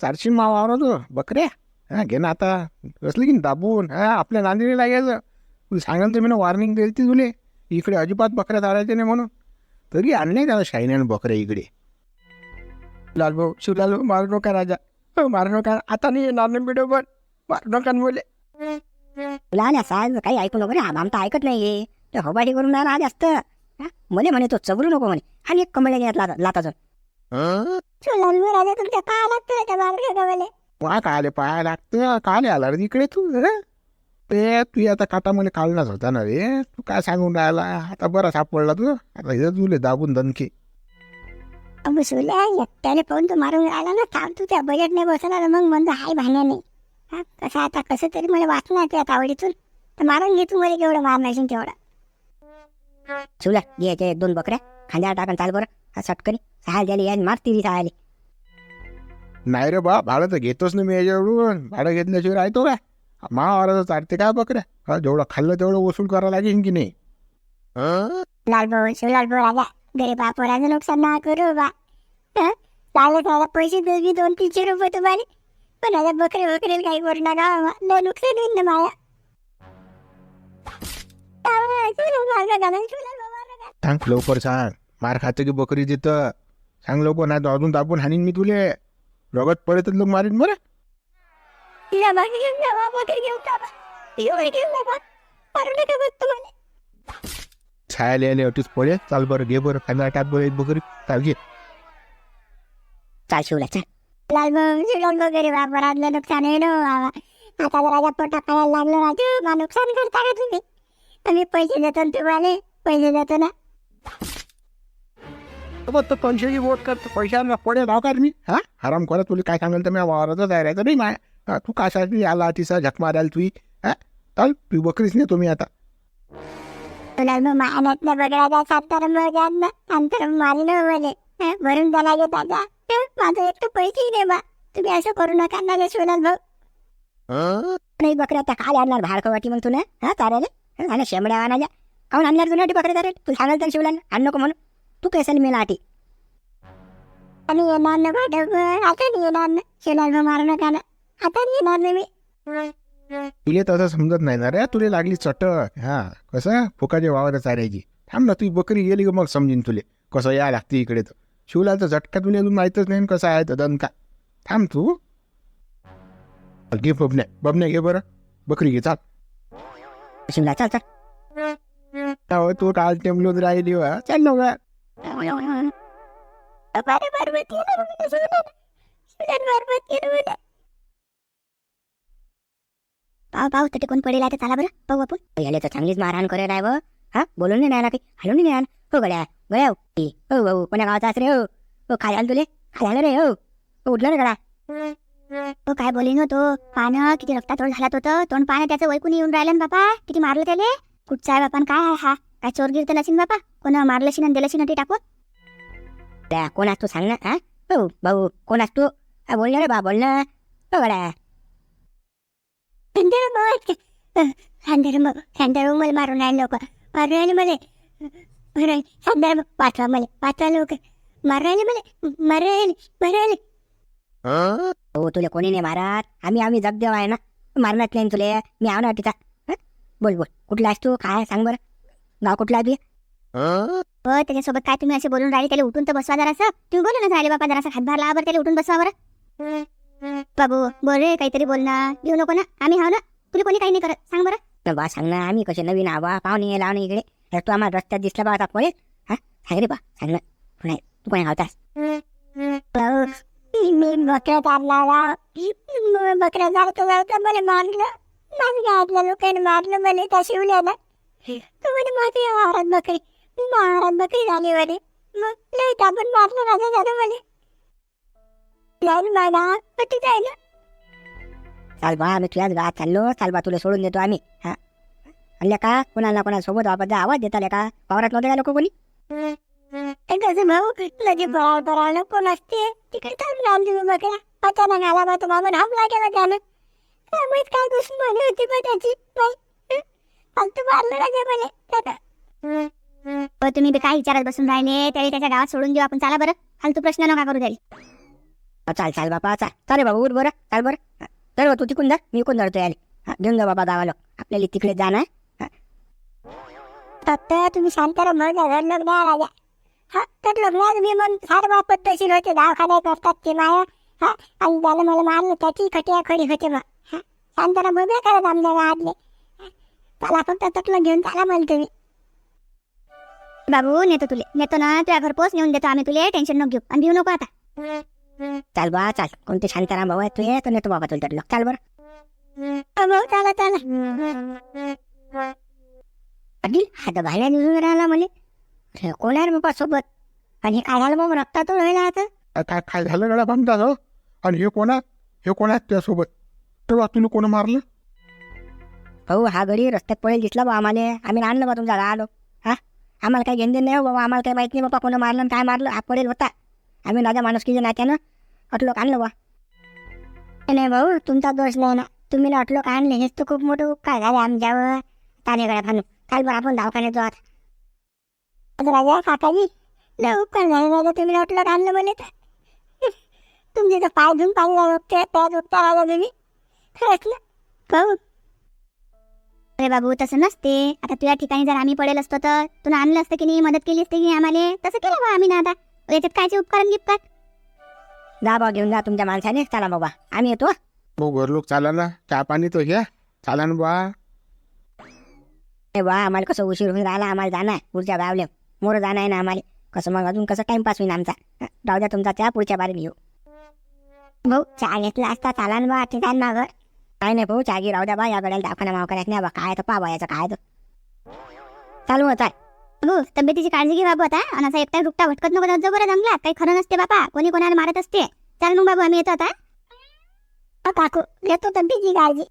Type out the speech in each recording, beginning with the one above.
चारशे मा वावरातो बकऱ्या? हा घे ना आता. असली की दाबून? हा आपल्या नांदेडला लागायचं तुला सांगाल तर मी वॉर्निंग दिली ती तुले इकडे अजिबात बकऱ्या चालायच्या नाही म्हणून. तरी आणले त्याला शाईन्यानं बकऱ्या इकडे. लालभाऊ शिवलाल मारू नका राजा. हो मारू नका. आता नाही येणार नाही व्हिडिओ पण. मारू नका बोले. तुला ना साहेब काही ऐकू नको रे आमचं ऐकत नाही ते होबाटी करून ना ना जास्त. हा? म्हणे म्हणे तो चबरू नको म्हणे. आणि एक कमळे घेतला लाता जाऊन राजा तुमच्या काय लागतं त्या वा काले पाया लागतं काले आला? रे इकडे तू हं? ते तू आता काटा मला काढलाच होता ना रे? तू काय सांगून राहिला? आता बरा सापडला तू आता इथं तुले दाबून दणके. अबू सुल्या एकट्याने पाहून तू मारून आला ना? थांब तू त्या बजेट नाही बसला तर मग म्हणतो हाय भाण्याने हा कसं आता कसं तरी मला वाचणार त्या तावडीतून. तर मारून घे तू मला केवढं मारणार तेवढा. शिवला घ्यायचे एक दोन बकऱ्या. खांद्यावर टाकून चाल बरं. हा सटकरी सहाल द्यायला या मार तिरी सहायला नाही रे बा भाडं तर घेतोच ना मी याच्याकडून भाडं घेतल्याशिवाय राहतो काय महावाराचं चालते काय बकऱ्या हा जेवढं खाल्लं तेवढं वसूल करावं लागेल की नाही हं? लालभाऊ शिवलालभाऊ राजा गरीबा पोराचं नुकसान ना करू बा हं? चालेल चालेल पैसे दोघी दोन तीनशे रुपये तुम्हाला पण आता बकरे बकरे काही करू नका बाबा. लय नुकसान होईल ना माया शिवलाल मारलं का नाही? शिवलाल मारलं का? सांग लवकर सांग मार खातं की बकरी देतं. सांग लवकर नाही तर अजून दाबून हाणीन मी तुले. रगत पडत लोक मारीन. मारू. छायाला यायला अटीच पडे. चाल बरं घे बरं. खांदा टाक बरं एक बकरी. चाल घे. चाल शिवला चाल. लालभाऊ शिवलालभाऊ गरीब अपराधलं नुकसान आहे ना बाबा आता जर राजा पोटा खायला लागलं राजू नुकसान करता का तुम्ही? आम्ही पैसे देतो ना तुम्हाला. पैसे देतो ना. मग तो पंचाची वोट करतो. पैशाला पडे राव का रे मी. हा? हराम करा तुला काय सांगाल तर मी वावरातच आहे राहायचं नाही माय तू काशाची आला? तिचा झक मारायला तुही हा? चाल तू बकरीच नाही तुम्ही आता. बगडाचा सातारा मग अंतर मले. हं, भरून हं, माझं एक तर पैसे नाही बा. तुम्ही असं करू नका ना रे शिवलाल भाऊ. हं? नाही बकऱ्या आणणार मग तुला. हा चालेल हं, आणि शेंबड्या आणायच्या काऊन आणणार तुला बकऱ्या चालेल तू सांगाल तर शिवला आण नको म्हणून. तू कैसल मेला आटी? आम्ही येणार ना भाडं आता नाही येणार ना शिवलाल भाऊ मारू नका ना आता नाही येणार ना मी तुले तसं समजत नाही ना रे तुले लागली चटक हा कसं? फुकाच्या वावर चारायची थांब ना तू बकरी गेली का मग समजीन तुले। कसं या लागते इकडे तर शिवलाचा झटका तुला अजून माहीतच नाही कसं आहे तर दणका। थांब तू। घे बबन्या बबन्या घे बरं। बकरी घे चाल। शिवला चाल चाल। तू काल टेमलोत राहिली वा चाल नव्हा पार्वती पाव पाव तर कोण पडेल आता चला बरं पाहू आपण याले तर चांगलीच मारहाण करे राय हा बोलून नाही ना काही हलून नाही हो गड्या गड्या हो हो भाऊ कोण्या गावाचा रे हो हो काय आलं तुले काय आलं रे हो उठलं रे गडा तो काय बोलीन तो पानं किती रक्तातोड झाला होतं तोंड पानं त्याचं वैकून येऊन राहिलं ना बापा. किती मारलं त्याले. कुठचा आहे बापा काय आहे हा? काय चोर गिरतल असेल बापा कोण मारलं शिन दिलं शिन ते टाकून गड्या कोण असतो सांग ना हा हो भाऊ कोण असतो हा बोल ना रे बा बोल ना मला मारून राहिले लोक मारून राहिले मला अंधेर पाठवा मला पाठवा लोक मारून राहिले मला मारून राहिले मारून राहिले हं? तुला कोणी नाही मारत आम्ही आम्ही जगदेव आहे ना मारणार नाही तुले मी आव ना तिचा? बोल बोल कुठला आहेस तू काय सांग बरं गाव कुठला हं? हो त्याच्यासोबत काय तुम्ही असे बोलून राहिले? त्याला उठून तर बसवा जरा असं तुम्ही बोलूनच राहिले बाबा जरा हातभार लावा बरं त्याला उठून बसवा बरं. बाबू बोल रे काहीतरी बोल ना देऊ नको ना. आम्ही हाव ना. तुला कोणी काही नाही करत. सांग बरं. तर बा सांग ना आम्ही कसे नवीन आवा पाहुणे लावणे इकडे. तर तू आम्हाला रस्त्यात दिसला बा आता पळेल हा? सांग रे बा सांग ना. तू नाही तू कोणी मी बकऱ्या चालला बकऱ्या चालतो मला मारलं. माझ्या गावातल्या लोकांनी मारलं. मला त्या शिवल्याला तू म्हणे माझ्या वावरात बकरी वावरात बकरी झाली म्हणे. मग लय ताबून मारलं राजा झालं म्हणे नाही मला कधी जायला. चाल बा आम्ही तुझ्याच गावात चाललो. चाल बा तुला सोडून देतो आम्ही. हा. आणल्या का? कोणाला कोणाला सोबत वापस आवाज देता का? वावरात नव्हते का लोक कोणी? ते कसं भाऊ लगे बळा बळा कोण असते? तिकडे तुम्ही बकऱ्या. अचानक आला बा तुम्हाला हमला केला त्यानं. काय माहीत काय दुश्मनी होती बा त्याची. बाई फालतू मारलं मला. त्यानं तुम्ही काय विचारत बसून राहिले त्यावेळी त्याच्या गावात सोडून देऊ आपण. चला बरं. फालतू प्रश्न नका करू त्याला. चाल चाल बापा चाल. चाल बाबा उठ बरं. चाल बरं. हा, बा, तू तिकून जा. मी इकून धरतो याले. हा, घेऊन जा बाबा गावाला. आपल्याला तिकडे जाणं आहे. फक्त तुम्ही शांत राहा मग घर लग्न राजा हा तर लग्नात मी मग सर्व पद्धतशीर होते दवाखान्यात असतात ते माया. हा आणि त्याला मला मारलं त्याची खटिया खडी होते मग हा शांताराम बघा करत आमच्या गावातले? त्याला फक्त तटलं घेऊन त्याला मला तुम्ही बाबू नेतो तुले. नेतो ना तुझ्या घर पोच नेऊन देतो आम्ही तुले. टेन्शन नको घेऊ. आणि देऊ नको आता. चाल बा चाल. कोणते शांताराम भाऊ. आहे तू ये तर नेतो बाबा तुला तटलं. चाल बरं. भाऊ चला चला. निघून राहिला म्हणे. अरे, कोण आहे रे बाबा सोबत? आणि हे काय झालं बाबा रक्तात राहिला आता. काय काय झालं हो आणि हे कोणा हे कोण आहेत त्यासोबत तेव्हा तुला कोण मारलं? भाऊ हा घरी रस्त्यात पडेल दिसला बा आम्हाला. आम्ही आणलं बा तुमचा आलो. हा? आम्हाला काही घेणं नाही हो बाबा आम्हाला काही माहीत नाही बाबा कोणा मारलं आणि काय मारलं. हा पडेल होता. आम्ही माझ्या माणुसकीच्या नात्यानं अटलो आणलं बा नाही भाऊ तुमचा दोष नाही ना. तुम्ही लटलो का आणले. हेच तर खूप मोठं उपकार झाले आमच्यावर. तानेगड्या भानू काल बरं आपण दवाखान्यात जाऊ आता. राजा काकाजी लय उपकार झाले राजा तुम्ही लटलो का आणलं म्हणे तर. तुमचे तर पाय धुवून पाणी दुखते पाय दुखता राजा तुम्ही खरंच ना? भाऊ अरे बाबू तसं नसते. आता तुझ्या ठिकाणी जर आम्ही पडेल असतो तर तुला आणलं असतं की नाही? मदत केली असते की आम्हाला? तसं केलं बा आम्ही ना आता. याच्यात कायचे उपकरण गिफ्ट जा बा घेऊन जा तुमच्या माणसाने. चला बाबा. आम्ही येतो. भाऊ घर लोक चाला ना. चहा पाणी तर घ्या. चाला ना बा. ए बा आम्हाला कसं उशीर होऊन राहिला? आम्हाला जाणं आहे. पुढच्या गावले. मोर जाणं आहे ना आम्हाला. कसं मग अजून कसं टाइमपास होईल आमचा? हं, राहू द्या तुमचा त्या पुढच्या बारी घेऊ भाऊ चहा घेतला असता चाला ना बा. ठिकाण मागं. काय नाही भाऊ चागी राहू द्या बा या गड्याला माव करायचं नाही बा काय तर पा याचं काय तर चालू। होत आहे हो तब्येतीची काळजी घे बाबू आता हो आणि असा एकटा रुकटा भटकत नको जाऊ बरं जंगलात काही खरं नसते बापा कोणी कोणाला मारत असते। चाल मग बाबू आम्ही येतो हो आता काकू घेतो तब्येतीची काळजी।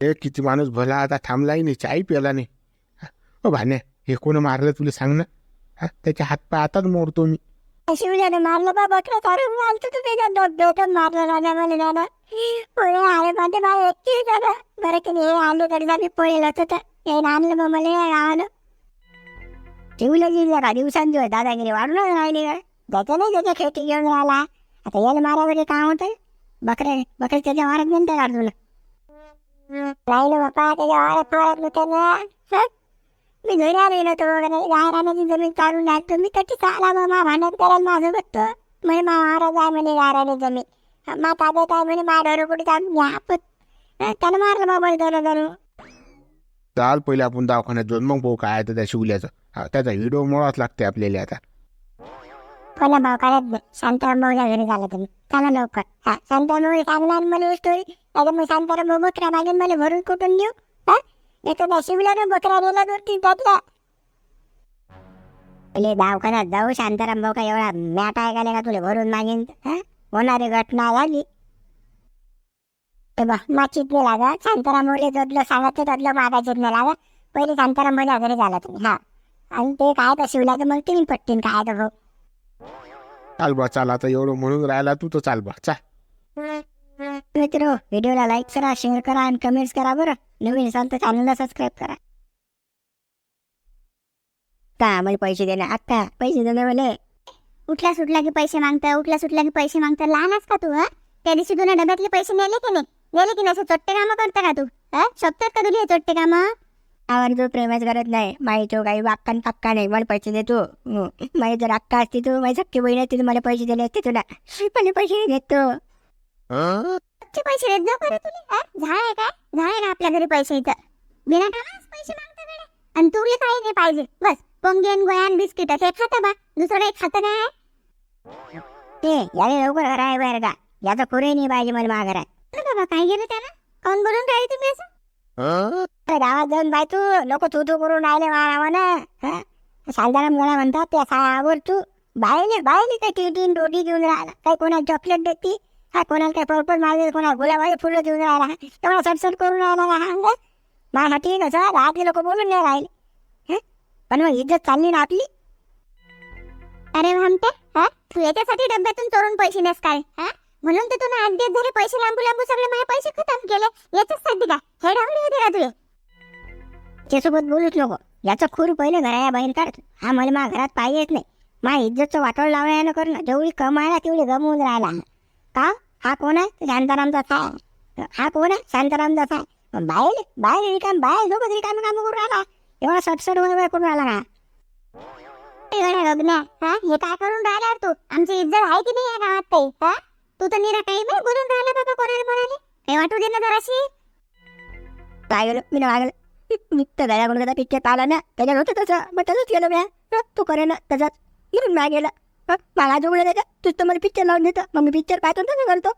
ए किती माणूस भला आता थांबलाही नाही चाय प्याला नाही ओ भाने हे कोण मारलं तुला सांग ना? हा त्याचे हातपाय आताच मोडतो मी। शिवल्याने मारलं बा बकरं काढून घालतो तू त्याच्या दोन बेटन मारलं राजा मला दादा पुढे आले माझे मला एकटी दादा बरं की नाही आले तरी मी पळेल होतं तर हे आणलं मग मला गावानं. ठेवलं गेलं का दिवसांदिवस दादागिरी वाढूनच राहिली नाही त्याच्या खेती घेऊन राहिला. आता याला मारावं काय होतंय बकरे बकरे त्याच्या वारात नंतर काढ तुला? राहिलं बापा त्याच्या वाऱ्यात मारत होतं ना? मी घरी आलो नव्हतो वगैरे गायरानाची जमीन काढून आणतो मी कधी चाला मामा भांडण करायला माझं बघतो? म्हणे मा महाराज आहे म्हणे गायराने जमीन. मा ताब्यात आहे म्हणे मा डोरं कुठे जाऊन घ्या आपण. त्यानं मारलं बाबा दोन दोन चाल पहिले आपण दवाखान्यात जाऊन मग भाऊ काय आहे त्या शिवल्याचं. हा त्याचा व्हिडिओ मुळाच लागते आपल्याला आता. कोणा भाऊ काढत शांताराम भाऊच्या घरी झालं तुम्ही. चला लवकर. हा शांताराम भाऊ सांगणार मला स्टोरी आता मग शांताराम भाऊ बकरा मागेन मला भरून कुठून देऊ हा? नाही तर त्या शिवल्यानं बकरा दिला दोन तीन त्यातला पहिले दवाखान्यात जाऊ शांताराम भाऊ का एवढा मॅट ऐकायला का तुला भरून मागेन? हं? होणारी घटना झाली. ए बा माचित नाही लागा शांताराम भाऊले जोडलं सांगायचं त्यातलं मागायचं नाही लागा. पहिले शांताराम भाऊच्या घरी झाला तुम्ही हा. आणि ते काय तर शिवल्याचं मग तुम्ही पट्टीन काय तर भाऊ? चाल बा चाल आता एवढं म्हणून राहिला तू तर चाल बा चाल मित्र व्हिडिओला लाईक करा शेअर करा आणि कमेंट्स करा बरं. नवीन असाल तर चॅनलला सबस्क्राईब करा. का आम्हाला पैसे देणार आत्ता पैसे देणं मला उठला सुटला की पैसे मागतं उठल्या सुटला की पैसे मागतं लहानच का तू हा? त्या दिवशी तुला डब्यातले पैसे नेले की नाही? नेले की नाही? असं चोट्टे कामं करता का तू हा? शोभतात का तुला चोट्टे कामं? आवर तू प्रेमच करत नाही. माई तो काही वाक्का पक्का नाही. मला पैसे देतो माझी जर अक्का असती तू माझी सक्की बहीण असती तू मला पैसे दिले असते तुला. पण पैसे देतो. हं? पैसे देत जाऊ बरं तुला हा झाड आहे काय झाळ आहे का आपल्या घरी पैसे इथं? बिना कामाच पैसे मागता कडे आणि तुला काही नाही पाहिजे. बस पोंगे पोंगेन गोयान बिस्किट हे खातं बा. दुसरं काही खातं काय ते याने लवकर घर आहे बाहेर का याचा पुरे नाही पाहिजे मला माघारात. अरे बाबा काय गेलं त्याला काऊन बोलून राहिले तुम्ही असं? अरे गावात जाऊन बाय तू लोक तू तू करून राहिले मारावानं सालदारा गोळा म्हणतात त्या सायावर तू. बाहेर बाहेर काय टिटीन रोटी घेऊन राहिला. काही कोणाला चॉकलेट देते? हा कोणाला काय पर्पल मागे कोणाला गुलाबाचे फुलं देऊन राहिला तेवढा सटसट करून राहिला ना हा? अंग ठीक कसं राहते लोक बोलून नाही राहिले. हं? पण मग इज्जत चालली ना आपली? अरे म्हणते हा? तू याच्यासाठी डब्यातून चोरून पैसे नेस काय? हा? म्हणून तर तू ना आठ दिवस झाले पैसे लांबू लांबू सगळे माझे पैसे खतम केले. याच्यासाठी का? हे डावली होते का तुझे? त्यासोबत बोलूच नको. याचं खूर पहिले घराया बाहेर काढ. हा मला मा घरात पाहिजेच नाही. मा इज्जतचं वाटोळ लावण्यानं करणं जेवढी कमायला तेवढी गमवून राहिला. हा हा कोण आहे? शांतारामचा आहे. हा कोण आहे? शांतारामचा आहे. बाहेर बाहेर रिकाम बाहेर सोबत रिकाम काम करून राहिला एवढा सटसट वगैरे करून राहिला का गगन्या, हा? हे काय करून राहिला तू? आमची इज्जत आहे की नाही या गावात काही हा? तू तर निरा काही नाही बोलून राहिला बाबा कोणाला कोणाला हे वाटू दे ना जराशी. लागलं मी लागलं मी तर कोण त्याचा पिक्चर पाहिला ना. त्याच्यात होतं तसं. मग तसंच गेलो मी तू करे ना त्याच्यात. म्हणून मी गेला. मला जोगलं त्याच्यात तूच तर मला पिक्चर लावून देतं. मग मी पिक्चर पाहतो ना तसं करतो.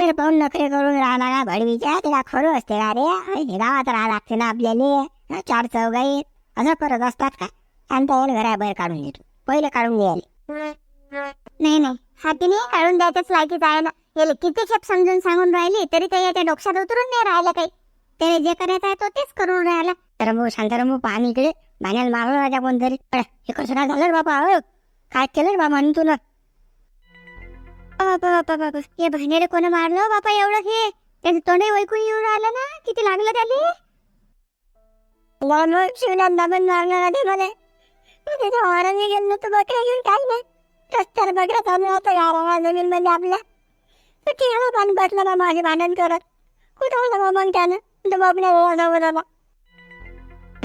ते पाहून नखरे करून राहणार ना भडवीच्या तिला खरं असते का रे. हे गावात राहा लागते ना आपल्याला. हा, चार चौघाई. असं करत असतात का? शांत येईल घराबाहेर काढून देतो. पहिले काढून द्यायला. नाही नाही. हातीने काढून द्यायचंच लायकीच आहे ना. याला किती खेप समजून सांगून राहिली तरी ते याच्या डोक्यात उतरून नाही राहिलं काही. त्याला जे करायचं आहे तो तेच करून राहिला. तर मग शांताराम पाणी इकडे. भाण्याला मारलं राजा कोणतरी. हे कसं काय झालं रे बाबा काय केलं रे बाबा म्हणून तुला बाबा बाबा बाबा हे बहिणीला कोण मारलं बाबा एवढं हे? त्याचं तोंडही ऐकून येऊन राहिलं ना? किती लागलं त्याला? मग शिवण्यात दाबून मारणार ते मला त्याच्या वाराने गेलो तर बकऱ्या घेऊन काय नाही? रस्त्यावर बकऱ्या चालू होतं गारा जमीन मध्ये आपल्या. तर तिला पाणी बसलं बा माझे भांडण करत. कुठं होतं मग त्यानं? तर बापल्या वेळा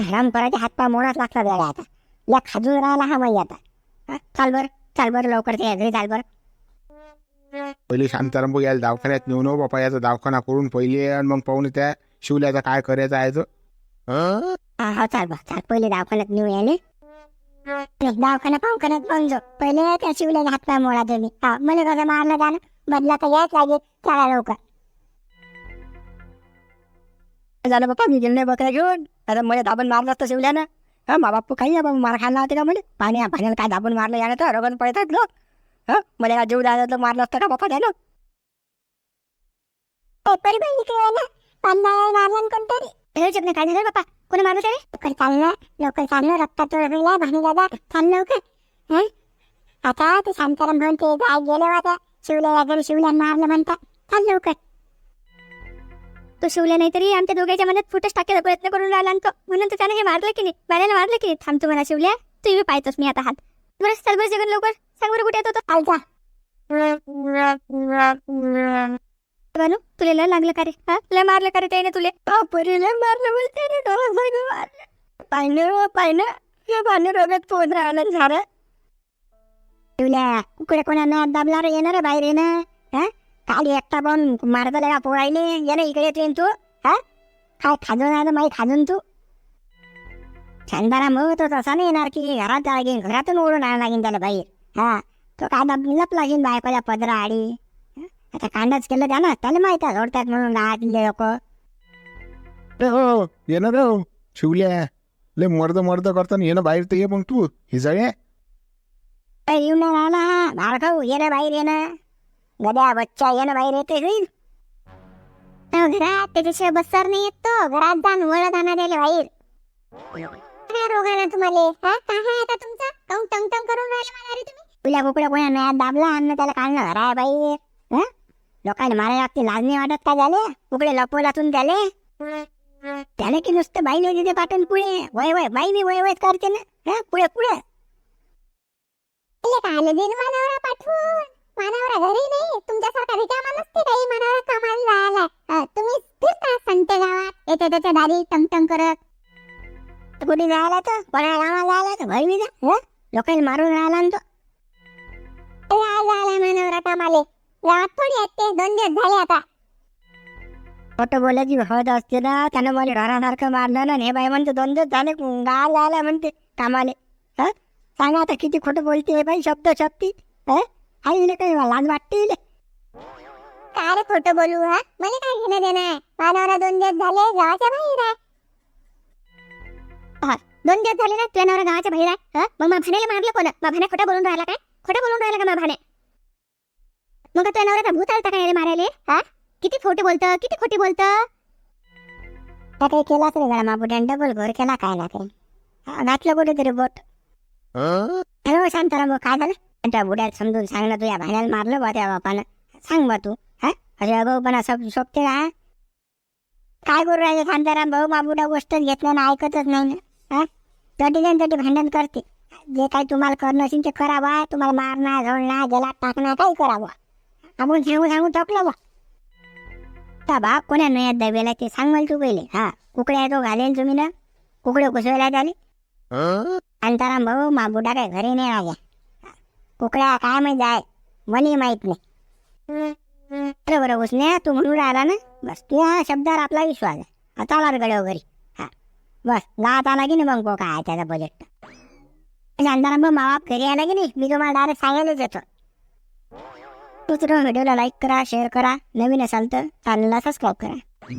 हराम करायचे हातपाय मोडाच लागतात आता. या खाजून राहिला हा माई आता. हं, चाल बरं. चाल बरं लवकर ते घरी चाल बरं. पहिले शांताराम याला दवाखान्यात नेऊन हो बापा याचा दवाखाना करून पहिले आणि मग पाहून त्या शिवल्याचा काय करायचं आहे तो. हं? हा हा चाल बरं. चाल पहिले दवाखान्यात नेऊ याले दवाखाना पावखान्यात पण जो पहिले त्या शिवल्याचा हातपाय मोडा तुम्ही. हा मला कसं मारलं त्यानं बदला तर याच लागेल. चला लवकर. झालं बाप्पा मी गेलो नाही बकऱ्या घेऊन. आता मला दाबून मारलं असतं शिवल्यानं. हा मा बाप्पू काही आहे बाबा मार खायला होते का म्हणे? पाणी पाण्याला काय दाबून मारलं यानं तर? रगन पडतात लोक. हा मला काय जीव द्यायला तर मारलं असतं का बाप्पा त्यानं? पेपर पण इकडे ना. पांदा मारलं कोणतरी. हे जगने काय झालं बाप्पा कोणी मारलं त्याने लवकर चाललं लवकर चाललं रक्तात रडला भानी दादा चाल लवकर. हं? आता ते शांताराम भाऊन ते जाय गेले होता शिवल्या घरी शिवल्या मारलं म्हणतात चाल लवकर. तो शिवल्या नाही तरी आमच्या दोघांच्या मनात फुटच टाकायचा प्रयत्न करून राहिला आणि तो म्हणून तर त्याने हे मारलं की नाही? बाळाला मारलं की नाही? थांब तू मला शिवल्या. तू बी पाहतोस मी आता हात. बरं चल बरं जगन लवकर. सांग बरं कुठे येतो जा बनू तुला लय लागलं का रे? हा? लय मारलं का रे त्याने तुले? बापरे लय मारलं बोलते रे डोळा मारलं. पाहिलं पाहिलं. या पाणी रोगात पोहत राहिलं झालं. शिवल्या कुकडे कोणा नाही दाबला रे? येणार बाहेर येणं हा? खाली एकटा पण मारता का पोळायले ये ना इकडे येतो तू हा? काय खाजून आहे माही खाजून तू? शांताराम हो तो तसा नाही येणार की घरात लागेल घरातून ओढून आणायला लागेल त्याला बाहेर हा? तो काय लप लागेल बायकोच्या पदरा आडी हं? आता कांडाच केलं त्यानं त्याला माहीत आहे सोडतात म्हणून गावातले लोक. अरे हो येणार रे हो शिवल्या. लय मर्द मर्द करताना येणं बाहेर तर ये मग तू हिजळे. येऊन राहिला हा बाळ खाऊ ये ना बाहेर ये ना. गड्या बच्चा ये ना बाहेर येते होईल घरात त्याच्याशिवाय बसणार नाही येत तो घरात जाऊन वळत आणा द्यायला बाहेर काय रोग आहे ना तुम्हाला हा काय आहे आता तुमचा टंग टंग टंग करून राहिले मला रे तुम्ही तुला कुकड्या कोणा नाही दाबला अन्न त्याला काढणं घरा बाहेर हा लोकांना मारायला लागते लाज नाही वाटत का झाले कुकडे लपवलातून त्याले त्याने की नुसतं बाईने तिथे पाठवून पुढे वय वय बाई वय वय करते ना हा पुढे पुढे आले दिन मानावरा पाठवून मानावरा घरी नाही तुमच्यासारखा रिकामा नसते काही मानावरा कामाला जायला. तुम्ही फिरता संते गावात. येते त्याच्या दारी टंगटंग करत. तर कुठे जायला तर कोणा गावाला जायला तर भरवी जा. हं? लोकांना मारून राहिला ना तो. आज आला मानावरा कामाले. गावात थोडी आहेत ते दोन दिवस झाले आता. खोटं बोलायची हळद असते ना त्यानं मला रानासारखं मारलं ना. हे बाई म्हणते दोन दिवस झाले गावाला आला म्हणते कामाले. हा? सांगा आता किती खोटं बोलते हे बाई शब्द शब्दी. हा? आईले काही लाज वाटते इले. काय रे खोटं बोलू हा? मला काय घेणं देणं? आहे मानावरा दोन दिवस झाले गावाच्या बाहेर आहे. हा, दोन दिवस झाले ना तुझ्या नवरा गावाच्या बाहेर आहे हा? मग मग भाण्याला मारलं कोण? मग भाण्या खोटं बोलून राहिला काय? खोटं बोलून राहिला का भाण्या मग तुझ्या नवऱ्याचा भूत आलता काय रे मारायले हा? किती खोटे बोलतं किती खोटी बोलतं? काही केलाच रे गळा मापुट्यान डबल घोर केला काय ना काही. हा, घातलं कुठेतरी बोट. हं? हॅलो शांताराम काय झालं? त्या बुड्यात समजून सांग ना तुझ्या भाण्याला मारलं बा त्या बापानं. सांग बा तू हा? अरे अगो पण असं सोपते का काय करू राहिले शांताराम भाऊ? मा बुडा गोष्टच घेतलं ना ऐकतच नाही ना हा? तटी तटी भांडण करते. जे काही तुम्हाला करणं असेल ते करा बा तुम्हाला मारणं झोडणं गेला टाकणं काही करा बा आपण सांगू सांगू थकलो बा. त्या बाप कोण्या नयात दब्याला ते सांग मला तू पहिले हा? कुकड्या तो घालेन तुम्ही ना? कुकडे कुसवायला झाले अंतराम भाऊ माबुडा काय घरी नाही माझ्या कुकड्या काय माहीत आहे? मनी माहीत नाही. बरं बरं उसने तू म्हणून राहिला ना? बस तू हा शब्दावर आपला विश्वास आहे. आता आला गड्या घरी. हा. बस गावात आला की नाही मग काय आहे त्याचा बजेट अंतराम मग माबाप घरी आला की नाही? मी तुम्हाला डायरेक्ट सांगायलाच येतो. दुसरं व्हिडिओला लाईक करा शेअर करा. नवीन असाल तर चॅनलला सबस्क्राईब करा.